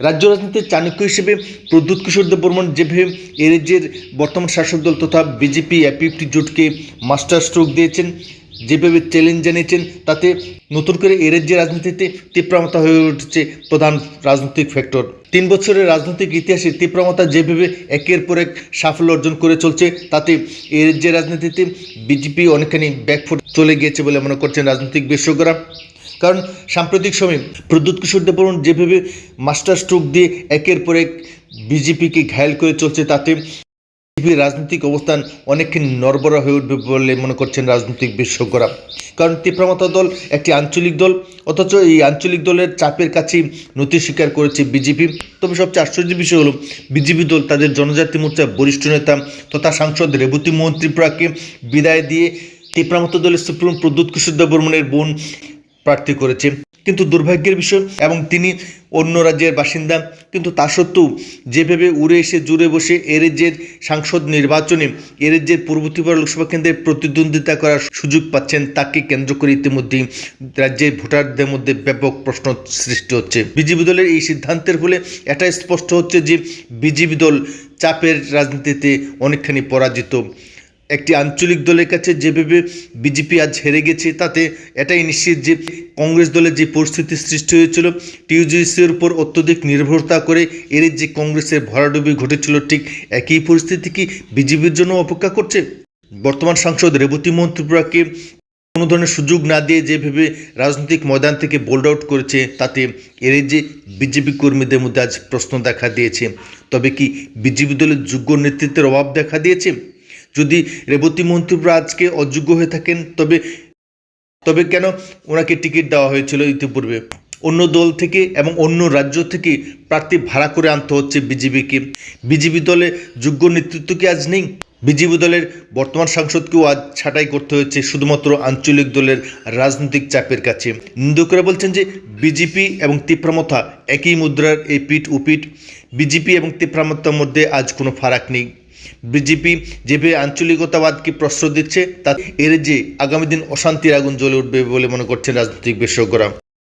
রাজ্য রাজনীতির চাণক্য হিসেবে প্রদ্যুৎ কিশোর দেববর্মন যেভাবে এ রাজ্যের বর্তমান শাসক দল তথা বিজেপি এপিএফটি জোটকে মাস্টার স্ট্রোক দিয়েছেন, যেভাবে চ্যালেঞ্জ জানিয়েছেন, তাতে নতুন করে এ রাজ্যের রাজনীতিতে তীব্রমতা হয়ে উঠেছে প্রধান রাজনৈতিক ফ্যাক্টর তিন বছরের রাজনৈতিক ইতিহাসে তীব্রমতা যেভাবে একের পর এক সাফল্য অর্জন করে চলছে, তাতে এ রাজ্যের রাজনীতিতে বিজেপি অনেকখানি ব্যাকফুট চলে গিয়েছে বলে মনে করছেন রাজনৈতিক বিশেষজ্ঞরা। কারণ সাম্প্রতিক সময়ে প্রদ্যুৎ কিশোর দেববর্মন যেভাবে মাস্টার স্ট্রোক দিয়ে একের পর এক বিজেপিকে ঘায়েল করে চলছে, তাতে বিজেপির রাজনৈতিক অবস্থান অনেকখানি নরবরা হয়ে উঠবে বলে মনে করছেন রাজনৈতিক বিশেষজ্ঞরা। কারণ তীব্রমতা দল একটি আঞ্চলিক দল, অথচ এই আঞ্চলিক দলের চাপের কাছেই নতি স্বীকার করেছে বিজেপি। তবে সবচেয়ে আশ্চর্যের বিষয় হলো, বিজেপি দল তাদের জনজাতি মোর্চার বরিষ্ঠ নেতা তথা সাংসদ রেবতী মোহন ত্রিপুরাকে বিদায় দিয়ে তীব্রমতা দলের সুপ্রিম প্রদ্যুৎ কিশোর দেববর্মনের বোন প্রার্থী করেছে। কিন্তু দুর্ভাগ্যের বিষয়, এবং তিনি অন্য রাজ্যের বাসিন্দা, কিন্তু তা সত্ত্বেও যেভাবে উড়ে এসে জুড়ে বসে এ রাজ্যের সাংসদ নির্বাচনে, এ রাজ্যের পূর্ব ত্রিপুরা লোকসভা কেন্দ্রে প্রতিদ্বন্দ্বিতা করার সুযোগ পাচ্ছেন তাকে কেন্দ্র করে ইতিমধ্যেই রাজ্যের ভোটারদের মধ্যে ব্যাপক প্রশ্ন সৃষ্টি হচ্ছে। বিজেপি দলের এই সিদ্ধান্তের ফলে এটাই স্পষ্ট হচ্ছে যে বিজেপি দল চাপের রাজনীতিতে অনেকখানি পরাজিত। একটি আঞ্চলিক দলের কাছে যেভাবে বিজেপি আজ হেরে গেছে, তাতে এটাই নিশ্চিত যে কংগ্রেস দলের যে পরিস্থিতি সৃষ্টি হয়েছিল, টিউজিসির উপর অত্যধিক নির্ভরতা করে এর যে কংগ্রেসের ভরাডুবি ঘটেছিল, ঠিক একই পরিস্থিতি কি বিজেপির জন্য অপেক্ষা করছে? বর্তমান সাংসদ রেবতী মোহন ত্রিপুরাকে কোনো ধরনের সুযোগ না দিয়ে যেভাবে রাজনৈতিক ময়দান থেকে বোল্ড আউট করেছে, তাতে এর যে বিজেপি কর্মীদের মধ্যে আজ প্রশ্ন দেখা দিয়েছে। তবে কি বিজেপি দলের যোগ্য নেতৃত্বের অভাব দেখা দিয়েছে? যদি রেবতী মন্ত্রীরা আজকে অযোগ্য হয়ে থাকেন, তবে তবে কেন ওনাকে টিকিট দেওয়া হয়েছিল ইতিপূর্বে? অন্য দল থেকে এবং অন্য রাজ্য থেকে প্রার্থী ভাড়া করে আনতে হচ্ছে বিজেপিকে। বিজেপি দলে যোগ্য নেতৃত্ব কি আজ নেই? বিজেপি দলের বর্তমান সাংসদকেও আজ ছাঁটাই করতে হয়েছে শুধুমাত্র আঞ্চলিক দলের রাজনৈতিক চাপের কাছে। নিন্দুকরা বলছেন যে বিজেপি এবং তীব্রমথা একই মুদ্রার এই পিঠ উপিঠ বিজেপি এবং তীব্রমতার মধ্যে আজ কোনো ফারাক নেই। বিজেপি যেভাবে আঞ্চলিকতাবাদকে প্রশ্রয় দিচ্ছে তা এর যে আগামী দিন অশান্তির আগুন জ্বলে উঠবে বলে মনে করছেন রাজনৈতিক বিশেষজ্ঞরা।